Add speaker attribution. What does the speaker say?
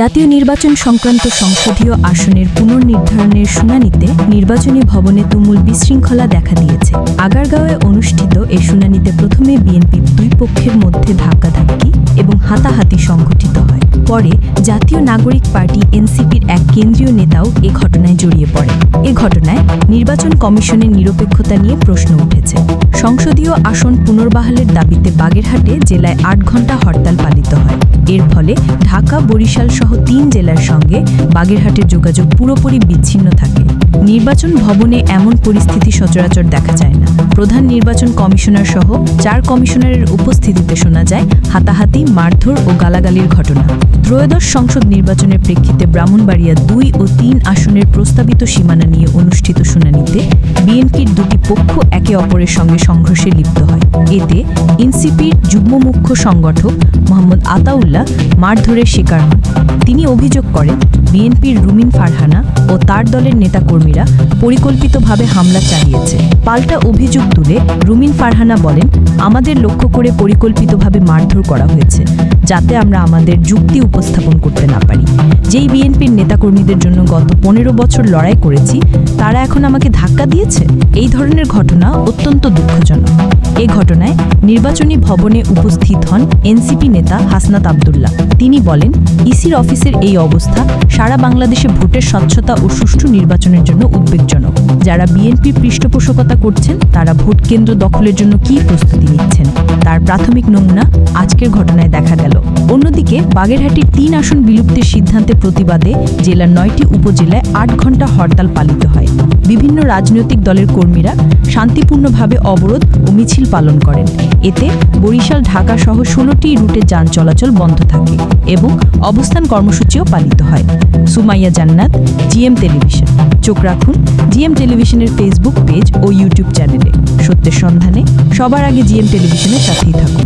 Speaker 1: জাতীয় নির্বাচন সংক্রান্ত সংসদীয় আসনের পুনর্নির্ধারণের শুনানিতে নির্বাচনী ভবনে তুমুল বিশৃঙ্খলা দেখা দিয়েছে। আগারগাঁওয়ে অনুষ্ঠিত এ শুনানিতে প্রথমে বিএনপির দুই পক্ষের মধ্যে ধাক্কাধাক্কি এবং হাতাহাতি সংঘটিত হয়। পরে জাতীয় নাগরিক পার্টি এনসিপির এক কেন্দ্রীয় নেতাও এ ঘটনায় জড়িয়ে পড়ে এ ঘটনায় নির্বাচন কমিশনের নিরপেক্ষতা নিয়ে প্রশ্ন উঠেছে। সংসদীয় আসন পুনর্বাহালের দাবিতে বাগেরহাটে জেলায় আট ঘণ্টা হরতাল পালিত হয়। এর ফলে ঢাকা, বরিশাল সহ তিন জেলার সঙ্গে বাগেরহাটের যোগাযোগ পুরোপুরি বিচ্ছিন্ন থাকে। নির্বাচন ভবনে এমন পরিস্থিতি সচরাচর দেখা যায় না। প্রধান নির্বাচন কমিশনার সহ চার কমিশনারের উপস্থিতিতে শোনা যায় হাতাহাতি, মারধর ও গালাগালির ঘটনা। ত্রয়োদশ সংসদ নির্বাচনের প্রেক্ষিতে ব্রাহ্মণবাড়িয়া দুই ও তিন আসনের প্রস্তাবিত সীমানা নিয়ে অনুষ্ঠিত শুনানিতে বিএনপির দুটি পক্ষ একে অপরের সঙ্গে সংঘর্ষে লিপ্ত হয়। এতে এনসিপির যুগ্ম মুখ্য সংগঠক মোহাম্মদ আতাউল্লাহ মারধরের শিকার হন। তিনি অভিযোগ করেন, বিএনপির রুমিন ফারহানা ও তার দলের নেতাকর্মীরা পরিকল্পিতভাবে হামলা চালিয়েছে। পাল্টা অভিযোগ তুলে রুমিন ফারহানা বলেন, আমাদের লক্ষ্য করে পরিকল্পিতভাবে মারধর করা হয়েছে, যাতে আমরা আমাদের যুক্তি উপস্থাপন করতে না পারি। যেই বিএনপির নেতাকর্মীদের জন্য গত পনেরো বছর লড়াই করেছি, তারা এখন আমাকে ধাক্কা দিয়েছে? এই ধরনের ঘটনা অত্যন্ত দুঃখজনক। এ ঘটনায় নির্বাচনী ভবনে উপস্থিত হন এনসিপি নেতা হাসনাত আবদুল্লাহ। তিনি বলেন, ইসির অফিসের এই অবস্থা সারা বাংলাদেশে ভোটের স্বচ্ছতা ও সুষ্ঠু নির্বাচনের জন্য উদ্বেগজনক। যারা বিএনপির পৃষ্ঠপোষকতা করছেন, তারা ভোট কেন্দ্র দখলের জন্য কী প্রস্তুতি নিচ্ছেন? তার প্রাথমিক নমুনা আজকের ঘটনায় দেখা গেল। অন্যদিকে, বাগেরহাটির তিন আসন বিলুপ্তির সিদ্ধান্তে প্রতিবাদে জেলার নয়টি উপজেলায় আট ঘণ্টা হরতাল পালিত হয়। বিভিন্ন রাজনৈতিক দলের কর্মীরা শান্তিপূর্ণভাবে অবরোধ ও মিছিল পালন করেন। এতে বরিশাল, ঢাকা সহ ষোলোটি রুটে যান চলাচল বন্ধ থাকে এবং অবস্থান কর্মসূচিও পালিত হয়। সুমাইয়া জান্নাত, জিএম টেলিভিশন। চোখ রাখুন জিএম টেলিভিশনের ফেসবুক পেজ ও ইউটিউব চ্যানেলে। সত্যের সন্ধানে সবার আগে জিএম টেলিভিশনের সাথেই থাকুন।